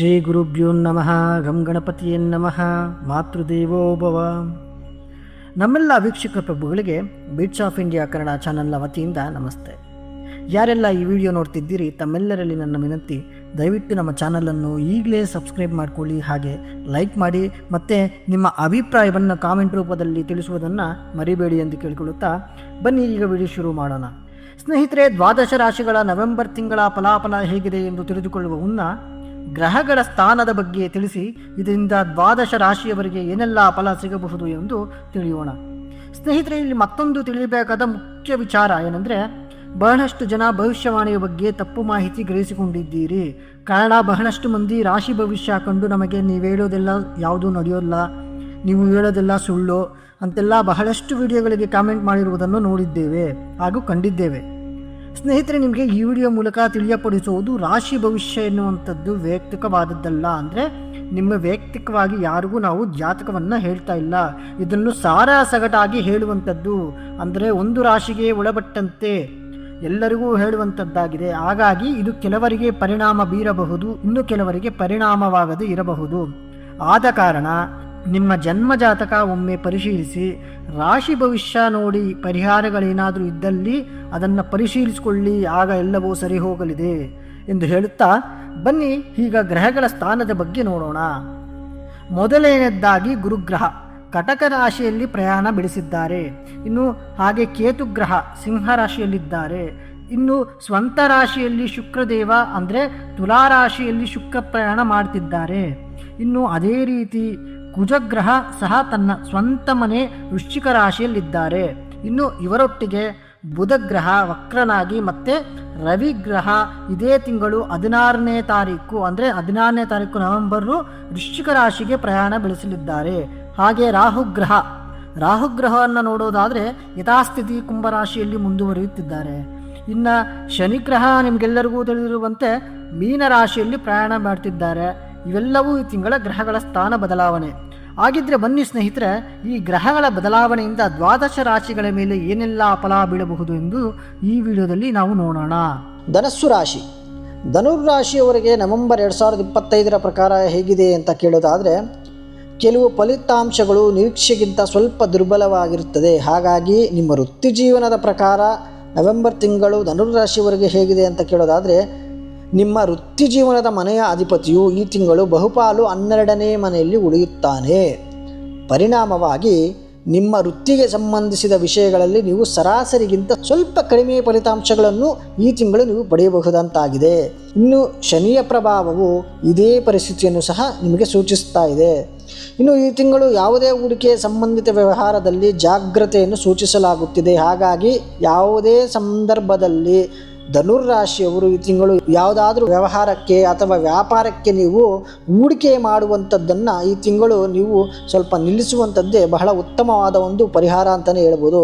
ಶ್ರೀ ಗುರುಭ್ಯೋ ನಮಃ ಗಂ ನಮಃ, ಮಾತೃದೇವೋ ಭವ. ನಮ್ಮೆಲ್ಲ ವೀಕ್ಷಕ ಪ್ರಭುಗಳಿಗೆ ಬೀಟ್ಸ್ ಆಫ್ ಇಂಡಿಯಾ ಕನ್ನಡ ಚಾನಲ್ನ ವತಿಯಿಂದ ನಮಸ್ತೆ. ಯಾರೆಲ್ಲ ಈ ವಿಡಿಯೋ ನೋಡ್ತಿದ್ದೀರಿ, ತಮ್ಮೆಲ್ಲರಲ್ಲಿ ನನ್ನ ವಿನಂತಿ, ದಯವಿಟ್ಟು ನಮ್ಮ ಚಾನಲನ್ನು ಈಗಲೇ ಸಬ್ಸ್ಕ್ರೈಬ್ ಮಾಡಿಕೊಳ್ಳಿ, ಹಾಗೆ ಲೈಕ್ ಮಾಡಿ, ಮತ್ತು ನಿಮ್ಮ ಅಭಿಪ್ರಾಯವನ್ನು ಕಾಮೆಂಟ್ ರೂಪದಲ್ಲಿ ತಿಳಿಸುವುದನ್ನು ಮರಿಬೇಡಿ ಎಂದು ಕೇಳಿಕೊಳ್ಳುತ್ತಾ ಬನ್ನಿ, ಈಗ ವಿಡಿಯೋ ಶುರು ಮಾಡೋಣ. ಸ್ನೇಹಿತರೆ, ದ್ವಾದಶ ರಾಶಿಗಳ ನವೆಂಬರ್ ತಿಂಗಳ ಫಲಾಫಲ ಹೇಗಿದೆ ಎಂದು ತಿಳಿದುಕೊಳ್ಳುವ ಮುನ್ನ ಗ್ರಹಗಳ ಸ್ಥಾನದ ಬಗ್ಗೆ ತಿಳಿಸಿ, ಇದರಿಂದ ದ್ವಾದಶ ರಾಶಿಯವರಿಗೆ ಏನೆಲ್ಲ ಫಲ ಸಿಗಬಹುದು ಎಂದು ತಿಳಿಯೋಣ. ಸ್ನೇಹಿತರೆ, ಇಲ್ಲಿ ಮತ್ತೊಂದು ತಿಳಿಯಬೇಕಾದ ಮುಖ್ಯ ವಿಚಾರ ಏನೆಂದರೆ, ಬಹಳಷ್ಟು ಜನ ಭವಿಷ್ಯವಾಣಿಯ ಬಗ್ಗೆ ತಪ್ಪು ಮಾಹಿತಿ ಗ್ರಹಿಸಿಕೊಂಡಿದ್ದೀರಿ. ಕಾರಣ, ಬಹಳಷ್ಟು ಮಂದಿ ರಾಶಿ ಭವಿಷ್ಯ ಕಂಡು ನಮಗೆ ನೀವು ಹೇಳೋದೆಲ್ಲ ಯಾವುದೂ ನಡೆಯೋಲ್ಲ, ನೀವು ಹೇಳೋದೆಲ್ಲ ಸುಳ್ಳು ಅಂತೆಲ್ಲ ಬಹಳಷ್ಟು ವಿಡಿಯೋಗಳಿಗೆ ಕಾಮೆಂಟ್ ಮಾಡಿರುವುದನ್ನು ನೋಡಿದ್ದೇವೆ ಹಾಗೂ ಕಂಡಿದ್ದೇವೆ. ಸ್ನೇಹಿತರೆ, ನಿಮಗೆ ಈ ವಿಡಿಯೋ ಮೂಲಕ ತಿಳಿಯಪಡಿಸುವುದು ರಾಶಿ ಭವಿಷ್ಯ ಎನ್ನುವಂಥದ್ದು ವೈಯಕ್ತಿಕವಾದದ್ದಲ್ಲ. ಅಂದರೆ ನಿಮ್ಮ ವೈಯಕ್ತಿಕವಾಗಿ ಯಾರಿಗೂ ನಾವು ಜಾತಕವನ್ನು ಹೇಳ್ತಾ ಇಲ್ಲ. ಇದನ್ನು ಸಾರ ಸಗಟಾಗಿ ಹೇಳುವಂಥದ್ದು. ಅಂದರೆ ಒಂದು ರಾಶಿಗೆ ಒಳಪಟ್ಟಂತೆ ಎಲ್ಲರಿಗೂ ಹೇಳುವಂಥದ್ದಾಗಿದೆ. ಹಾಗಾಗಿ ಇದು ಕೆಲವರಿಗೆ ಪರಿಣಾಮ ಬೀರಬಹುದು, ಇನ್ನು ಕೆಲವರಿಗೆ ಪರಿಣಾಮವಾಗದೇ ಇರಬಹುದು. ಆದ ಕಾರಣ ನಿಮ್ಮ ಜನ್ಮ ಜಾತಕ ಒಮ್ಮೆ ಪರಿಶೀಲಿಸಿ, ರಾಶಿ ಭವಿಷ್ಯ ನೋಡಿ ಪರಿಹಾರಗಳೇನಾದರೂ ಇದ್ದಲ್ಲಿ ಅದನ್ನು ಪರಿಶೀಲಿಸಿಕೊಳ್ಳಿ, ಆಗ ಎಲ್ಲವೂ ಸರಿ ಹೋಗಲಿದೆ ಎಂದು ಹೇಳುತ್ತಾ, ಬನ್ನಿ ಈಗ ಗ್ರಹಗಳ ಸ್ಥಾನದ ಬಗ್ಗೆ ನೋಡೋಣ. ಮೊದಲನೆಯದ್ದಾಗಿ ಗುರುಗ್ರಹ, ಕಟಕ ರಾಶಿಯಲ್ಲಿ ಪ್ರಯಾಣ ಬೆಳೆಸಿದ್ದಾರೆ. ಇನ್ನು ಹಾಗೆ ಕೇತುಗ್ರಹ ಸಿಂಹ ರಾಶಿಯಲ್ಲಿದ್ದಾರೆ. ಇನ್ನು ಸ್ವಂತ ರಾಶಿಯಲ್ಲಿ ಶುಕ್ರದೇವ ಅಂದರೆ ತುಲಾ ರಾಶಿಯಲ್ಲಿ ಶುಕ್ರ ಪ್ರಯಾಣ ಮಾಡ್ತಿದ್ದಾರೆ. ಇನ್ನು ಅದೇ ರೀತಿ ಕುಜಗ್ರಹ ಸಹ ತನ್ನ ಸ್ವಂತ ಮನೆ ವೃಶ್ಚಿಕ ರಾಶಿಯಲ್ಲಿದ್ದಾರೆ. ಇನ್ನು ಇವರೊಟ್ಟಿಗೆ ಬುಧಗ್ರಹ ವಕ್ರನಾಗಿ ಮತ್ತೆ ರವಿಗ್ರಹ ಇದೇ ತಿಂಗಳು ಹದಿನಾರನೇ ತಾರೀಕು, ಅಂದರೆ ಹದಿನಾರನೇ ತಾರೀಕು ನವೆಂಬರು ವೃಶ್ಚಿಕ ರಾಶಿಗೆ ಪ್ರಯಾಣ ಬೆಳೆಸಲಿದ್ದಾರೆ. ಹಾಗೆ ರಾಹುಗ್ರಹ, ರಾಹುಗ್ರಹವನ್ನು ನೋಡೋದಾದರೆ ಯಥಾಸ್ಥಿತಿ ಕುಂಭರಾಶಿಯಲ್ಲಿ ಮುಂದುವರಿಯುತ್ತಿದ್ದಾರೆ. ಇನ್ನು ಶನಿಗ್ರಹ ನಿಮಗೆಲ್ಲರಿಗೂ ತಿಳಿದಿರುವಂತೆ ಮೀನ ರಾಶಿಯಲ್ಲಿ ಪ್ರಯಾಣ ಮಾಡ್ತಿದ್ದಾರೆ. ಇವೆಲ್ಲವೂ ಈ ತಿಂಗಳ ಗ್ರಹಗಳ ಸ್ಥಾನ ಬದಲಾವಣೆ. ಹಾಗಿದ್ರೆ ಬನ್ನಿ ಸ್ನೇಹಿತರೆ, ಈ ಗ್ರಹಗಳ ಬದಲಾವಣೆಯಿಂದ ದ್ವಾದಶ ರಾಶಿಗಳ ಮೇಲೆ ಏನೆಲ್ಲ ಫಲ ಬೀಳಬಹುದು ಎಂದು ಈ ವಿಡಿಯೋದಲ್ಲಿ ನಾವು ನೋಡೋಣ. ಧನಸ್ಸು ರಾಶಿ. ಧನುರ್ರಾಶಿಯವರಿಗೆ ನವೆಂಬರ್ ಎರಡು ಸಾವಿರದ ಇಪ್ಪತ್ತೈದರ ಪ್ರಕಾರ ಹೇಗಿದೆ ಅಂತ ಕೇಳೋದಾದರೆ, ಕೆಲವು ಫಲಿತಾಂಶಗಳು ನಿರೀಕ್ಷೆಗಿಂತ ಸ್ವಲ್ಪ ದುರ್ಬಲವಾಗಿರುತ್ತದೆ. ಹಾಗಾಗಿ ನಿಮ್ಮ ವೃತ್ತಿ ಜೀವನದ ಪ್ರಕಾರ ನವೆಂಬರ್ ತಿಂಗಳು ಧನುರ್ರಾಶಿಯವರಿಗೆ ಹೇಗಿದೆ ಅಂತ ಕೇಳೋದಾದರೆ ನಿಮ್ಮ ವೃತ್ತಿ ಜೀವನದ ಮನೆಯ ಅಧಿಪತಿಯು ಈ ತಿಂಗಳು ಬಹುಪಾಲು ಹನ್ನೆರಡನೇ ಮನೆಯಲ್ಲಿ ಉಳಿಯುತ್ತಾನೆ. ಪರಿಣಾಮವಾಗಿ ನಿಮ್ಮ ವೃತ್ತಿಗೆ ಸಂಬಂಧಿಸಿದ ವಿಷಯಗಳಲ್ಲಿ ನೀವು ಸರಾಸರಿಗಿಂತ ಸ್ವಲ್ಪ ಕಡಿಮೆ ಫಲಿತಾಂಶಗಳನ್ನು ಈ ತಿಂಗಳು ನೀವು ಪಡೆಯಬಹುದಂತಾಗಿದೆ. ಇನ್ನು ಶನಿಯ ಪ್ರಭಾವವು ಇದೇ ಪರಿಸ್ಥಿತಿಯನ್ನು ಸಹ ನಿಮಗೆ ಸೂಚಿಸ್ತಾ ಇದೆ. ಇನ್ನು ಈ ತಿಂಗಳು ಯಾವುದೇ ಹೂಡಿಕೆ ಸಂಬಂಧಿತ ವ್ಯವಹಾರದಲ್ಲಿ ಜಾಗ್ರತೆಯನ್ನು ಸೂಚಿಸಲಾಗುತ್ತಿದೆ. ಹಾಗಾಗಿ ಯಾವುದೇ ಸಂದರ್ಭದಲ್ಲಿ ಧನುರ್ರಾಶಿಯವರು ಈ ತಿಂಗಳು ಯಾವುದಾದ್ರೂ ವ್ಯವಹಾರಕ್ಕೆ ಅಥವಾ ವ್ಯಾಪಾರಕ್ಕೆ ನೀವು ಹೂಡಿಕೆ ಮಾಡುವಂಥದ್ದನ್ನು ಈ ತಿಂಗಳು ನೀವು ಸ್ವಲ್ಪ ನಿಲ್ಲಿಸುವಂಥದ್ದೇ ಬಹಳ ಉತ್ತಮವಾದ ಒಂದು ಪರಿಹಾರ ಅಂತಲೇ ಹೇಳ್ಬೋದು.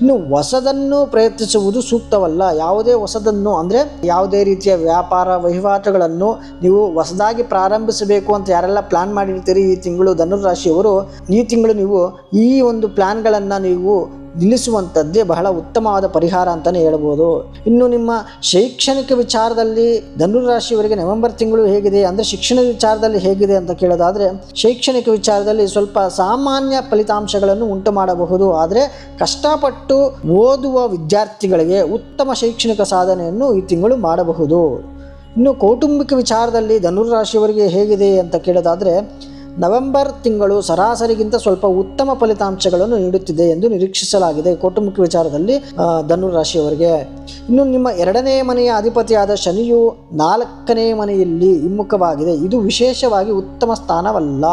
ಇನ್ನು ಹೊಸದನ್ನು ಪ್ರಯತ್ನಿಸುವುದು ಸೂಕ್ತವಲ್ಲ. ಯಾವುದೇ ಹೊಸದನ್ನು ಅಂದರೆ ಯಾವುದೇ ರೀತಿಯ ವ್ಯಾಪಾರ ವಹಿವಾಟುಗಳನ್ನು ನೀವು ಹೊಸದಾಗಿ ಪ್ರಾರಂಭಿಸಬೇಕು ಅಂತ ಯಾರೆಲ್ಲ ಪ್ಲ್ಯಾನ್ ಮಾಡಿರ್ತೀರಿ ಈ ತಿಂಗಳು ಧನುರ್ರಾಶಿಯವರು ಈ ತಿಂಗಳು ನೀವು ಈ ಒಂದು ಪ್ಲ್ಯಾನ್ಗಳನ್ನು ನೀವು ನಿಲ್ಲಿಸುವಂಥದ್ದೇ ಬಹಳ ಉತ್ತಮವಾದ ಪರಿಹಾರ ಅಂತಲೇ ಹೇಳ್ಬೋದು. ಇನ್ನು ನಿಮ್ಮ ಶೈಕ್ಷಣಿಕ ವಿಚಾರದಲ್ಲಿ ಧನುರಾಶಿಯವರಿಗೆ ನವೆಂಬರ್ ತಿಂಗಳು ಹೇಗಿದೆ, ಅಂದರೆ ಶಿಕ್ಷಣ ವಿಚಾರದಲ್ಲಿ ಹೇಗಿದೆ ಅಂತ ಕೇಳೋದಾದರೆ, ಶೈಕ್ಷಣಿಕ ವಿಚಾರದಲ್ಲಿ ಸ್ವಲ್ಪ ಸಾಮಾನ್ಯ ಫಲಿತಾಂಶಗಳನ್ನು ಉಂಟು ಮಾಡಬಹುದು. ಆದರೆ ಕಷ್ಟಪಟ್ಟು ಓದುವ ವಿದ್ಯಾರ್ಥಿಗಳಿಗೆ ಉತ್ತಮ ಶೈಕ್ಷಣಿಕ ಸಾಧನೆಯನ್ನು ಈ ತಿಂಗಳು ಮಾಡಬಹುದು. ಇನ್ನು ಕೌಟುಂಬಿಕ ವಿಚಾರದಲ್ಲಿ ಧನುರಾಶಿಯವರಿಗೆ ಹೇಗಿದೆ ಅಂತ ಕೇಳೋದಾದರೆ ನವೆಂಬರ್ ತಿಂಗಳು ಸರಾಸರಿಗಿಂತ ಸ್ವಲ್ಪ ಉತ್ತಮ ಫಲಿತಾಂಶಗಳನ್ನು ನೀಡುತ್ತಿದೆ ಎಂದು ನಿರೀಕ್ಷಿಸಲಾಗಿದೆ. ಕೌಟುಂಬಿಕ ವಿಚಾರದಲ್ಲಿ ಧನು ರಾಶಿಯವರಿಗೆ ಇನ್ನು ನಿಮ್ಮ ಎರಡನೇ ಮನೆಯ ಅಧಿಪತಿಯಾದ ಶನಿಯು ನಾಲ್ಕನೇ ಮನೆಯಲ್ಲಿ ಹಿಮ್ಮುಖವಾಗಿದೆ. ಇದು ವಿಶೇಷವಾಗಿ ಉತ್ತಮ ಸ್ಥಾನವಲ್ಲ.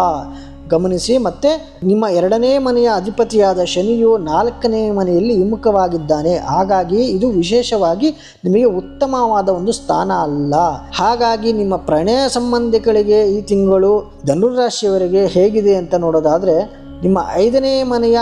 ಗಮನಿಸಿ, ಮತ್ತೆ ನಿಮ್ಮ ಎರಡನೇ ಮನೆಯ ಅಧಿಪತಿಯಾದ ಶನಿಯು ನಾಲ್ಕನೇ ಮನೆಯಲ್ಲಿ ಹಿಮ್ಮುಖವಾಗಿದ್ದಾನೆ. ಹಾಗಾಗಿ ಇದು ವಿಶೇಷವಾಗಿ ನಿಮಗೆ ಉತ್ತಮವಾದ ಒಂದು ಸ್ಥಾನ ಅಲ್ಲ. ಹಾಗಾಗಿ ನಿಮ್ಮ ಪ್ರಣಯ ಸಂಬಂಧಿಗಳಿಗೆ ಈ ತಿಂಗಳು ಧನುರಾಶಿಯವರಿಗೆ ಹೇಗಿದೆ ಅಂತ ನೋಡೋದಾದರೆ, ನಿಮ್ಮ ಐದನೇ ಮನೆಯ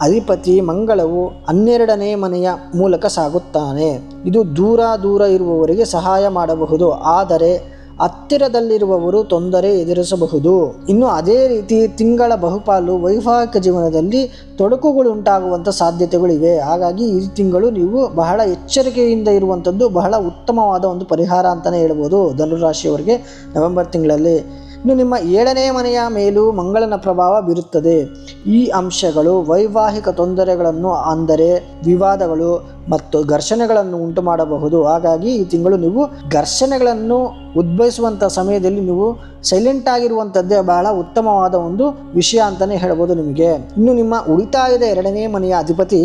ಅಧಿಪತಿ ಮಂಗಳವು ಹನ್ನೆರಡನೇ ಮನೆಯ ಮೂಲಕ ಸಾಗುತ್ತಾನೆ. ಇದು ದೂರ ದೂರ ಇರುವವರಿಗೆ ಸಹಾಯ ಮಾಡಬಹುದು. ಆದರೆ ಹತ್ತಿರದಲ್ಲಿರುವವರು ತೊಂದರೆ ಎದುರಿಸಬಹುದು. ಇನ್ನು ಅದೇ ರೀತಿ ತಿಂಗಳ ಬಹುಪಾಲು ವೈವಾಹಿಕ ಜೀವನದಲ್ಲಿ ತೊಡಕುಗಳು ಉಂಟಾಗುವಂಥ ಸಾಧ್ಯತೆಗಳಿವೆ. ಹಾಗಾಗಿ ಈ ತಿಂಗಳು ನೀವು ಬಹಳ ಎಚ್ಚರಿಕೆಯಿಂದ ಇರುವಂಥದ್ದು ಬಹಳ ಉತ್ತಮವಾದ ಒಂದು ಪರಿಹಾರ ಅಂತಲೇ ಹೇಳ್ಬೋದು ಧನುರಾಶಿಯವರಿಗೆ ನವೆಂಬರ್ ತಿಂಗಳಲ್ಲಿ. ಇನ್ನು ನಿಮ್ಮ ಏಳನೇ ಮನೆಯ ಮೇಲೂ ಮಂಗಳನ ಪ್ರಭಾವ ಬೀರುತ್ತದೆ. ಈ ಅಂಶಗಳು ವೈವಾಹಿಕ ತೊಂದರೆಗಳನ್ನು ಅಂದರೆ ವಿವಾದಗಳು ಮತ್ತು ಘರ್ಷಣೆಗಳನ್ನು ಉಂಟು ಮಾಡಬಹುದು. ಹಾಗಾಗಿ ಈ ತಿಂಗಳು ನೀವು ಘರ್ಷಣೆಗಳನ್ನು ಉದ್ಭವಿಸುವಂಥ ಸಮಯದಲ್ಲಿ ನೀವು ಸೈಲೆಂಟ್ ಆಗಿರುವಂಥದ್ದೇ ಬಹಳ ಉತ್ತಮವಾದ ಒಂದು ವಿಷಯ ಅಂತಲೇ ಹೇಳ್ಬೋದು ನಿಮಗೆ. ಇನ್ನು ನಿಮ್ಮ ಉಳಿತಾಯದ ಎರಡನೇ ಮನೆಯ ಅಧಿಪತಿ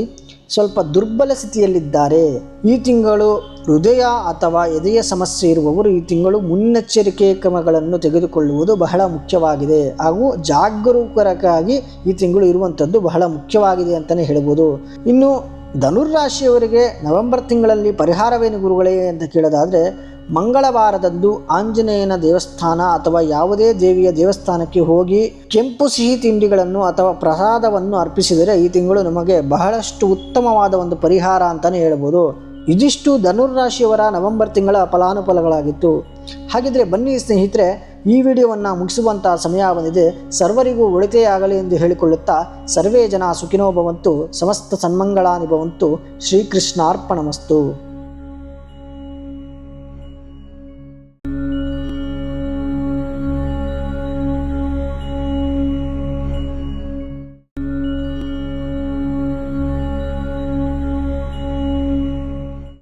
ಸ್ವಲ್ಪ ದುರ್ಬಲ ಸ್ಥಿತಿಯಲ್ಲಿದ್ದಾರೆ. ಈ ತಿಂಗಳು ಹೃದಯ ಅಥವಾ ಎದೆಯ ಸಮಸ್ಯೆ ಇರುವವರು ಈ ತಿಂಗಳು ಮುನ್ನೆಚ್ಚರಿಕೆ ಕ್ರಮಗಳನ್ನು ತೆಗೆದುಕೊಳ್ಳುವುದು ಬಹಳ ಮುಖ್ಯವಾಗಿದೆ. ಹಾಗೂ ಜಾಗರೂಕರಾಗಿ ಈ ತಿಂಗಳು ಇರುವಂಥದ್ದು ಬಹಳ ಮುಖ್ಯವಾಗಿದೆ ಅಂತಲೇ ಹೇಳ್ಬೋದು. ಇನ್ನು ಧನುರ್ರಾಶಿಯವರಿಗೆ ನವೆಂಬರ್ ತಿಂಗಳಲ್ಲಿ ಪರಿಹಾರವೇನು ಗುರುಗಳೇ ಅಂತ ಕೇಳೋದಾದರೆ ಮಂಗಳವಾರದಂದು ಆಂಜನೇಯನ ದೇವಸ್ಥಾನ ಅಥವಾ ಯಾವುದೇ ದೇವಿಯ ದೇವಸ್ಥಾನಕ್ಕೆ ಹೋಗಿ ಕೆಂಪು ಸಿಹಿ ತಿಂಡಿಗಳನ್ನು ಅಥವಾ ಪ್ರಸಾದವನ್ನು ಅರ್ಪಿಸಿದರೆ ಈ ತಿಂಗಳು ನಮಗೆ ಬಹಳಷ್ಟು ಉತ್ತಮವಾದ ಒಂದು ಪರಿಹಾರ ಅಂತಲೇ ಹೇಳ್ಬೋದು. ಇದಿಷ್ಟು ಧನುರ್ರಾಶಿಯವರ ನವೆಂಬರ್ ತಿಂಗಳ ಫಲಾನುಫಲಗಳಾಗಿತ್ತು. ಹಾಗಿದ್ರೆ ಬನ್ನಿ ಸ್ನೇಹಿತರೆ, ಈ ವಿಡಿಯೋವನ್ನು ಮುಗಿಸುವಂತಹ ಸಮಯ ಬಂದಿದೆ. ಸರ್ವರಿಗೂ ಒಳಿತೆಯಾಗಲಿ ಎಂದು ಹೇಳಿಕೊಳ್ಳುತ್ತಾ ಸರ್ವೇ ಜನ ಸುಖಿನೋ ಭವಂತು, ಸಮಸ್ತ ಸನ್ಮಂಗಳಾನಿ ಭವಂತು, ಶ್ರೀಕೃಷ್ಣಾರ್ಪಣಮಸ್ತು.